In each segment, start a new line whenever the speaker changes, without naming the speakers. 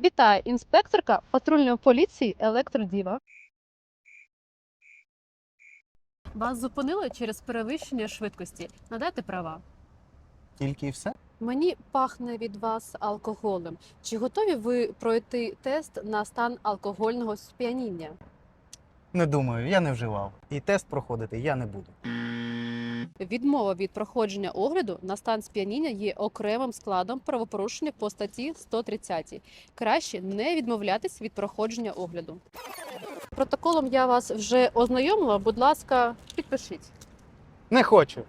Вітаю, інспекторка патрульної поліції Електродіва. Вас зупинили через перевищення швидкості. Надайте права.
Тільки і все?
Мені пахне від вас алкоголем. Чи готові ви пройти тест на стан алкогольного сп'яніння?
Не думаю, я не вживав. І тест проходити я не буду.
Відмова від проходження огляду на стан сп'яніння є окремим складом правопорушення по статті 130. Краще не відмовлятись від проходження огляду. Протоколом я вас вже ознайомила. Будь ласка, підпишіть.
Не хочу.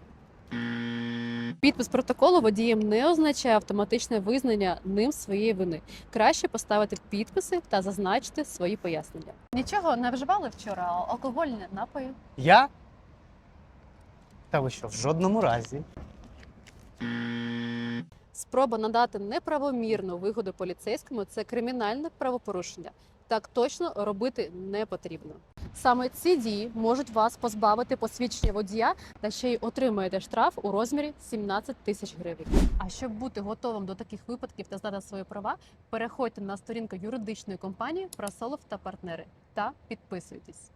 Підпис протоколу водієм не означає автоматичне визнання ним своєї вини. Краще поставити підписи та зазначити свої пояснення. Нічого не вживали вчора алкогольні напої.
Я? Та ви що, в жодному разі.
Спроба надати неправомірну вигоду поліцейському це кримінальне правопорушення. Так точно робити не потрібно. Саме ці дії можуть вас позбавити посвідчення водія та ще й отримаєте штраф у розмірі 17 тисяч гривень. А щоб бути готовим до таких випадків та знати свої права, переходьте на сторінку юридичної компанії Просолов та партнери та підписуйтесь.